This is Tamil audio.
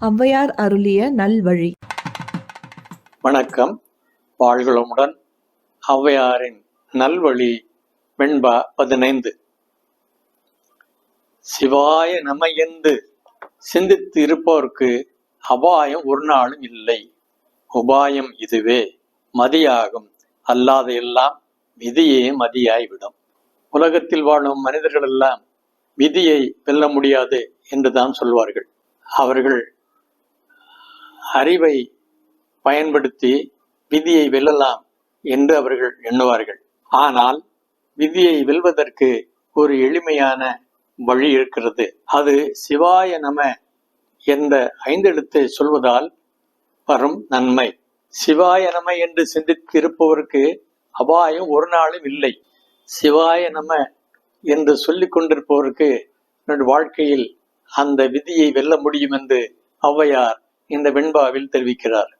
ஔவையார் அருளிய நல்வழி. வணக்கம். வாழ்களமுடன் ஔவையாரின் நல்வழி வெண்பா பதினைந்து. சிவாய என்று சிந்தித்து இருப்பவர்க்கு அபாயம் ஒரு நாளும் இல்லை. உபாயம் இதுவே மதியாகும். அல்லாத எல்லாம் விதியே மதியாய்விடும். உலகத்தில் வாழும் மனிதர்கள் எல்லாம் விதியை வெல்ல முடியாது என்றுதான் சொல்வார்கள். அவர்கள் அறிவை பயன்படுத்தி விதியை வெல்லலாம் என்று அவர்கள் எண்ணுவார்கள். ஆனால் விதியை வெல்வதற்கு ஒரு எளிமையான வழி இருக்கிறது. அது சிவாய நம என்ற ஐந்தெழுத்தை சொல்வதால் வரும் நன்மை. சிவாய நம என்று சிந்தித்து இருப்பவருக்கு அபாயம் ஒரு நாளும் இல்லை. சிவாய நம என்று சொல்லிக் கொண்டிருப்பவருக்கு வாழ்க்கையில் அந்த விதியை வெல்ல முடியும் என்று ஔவையார் இந்த வெண்பாவில் தெரிவிக்கிறார்.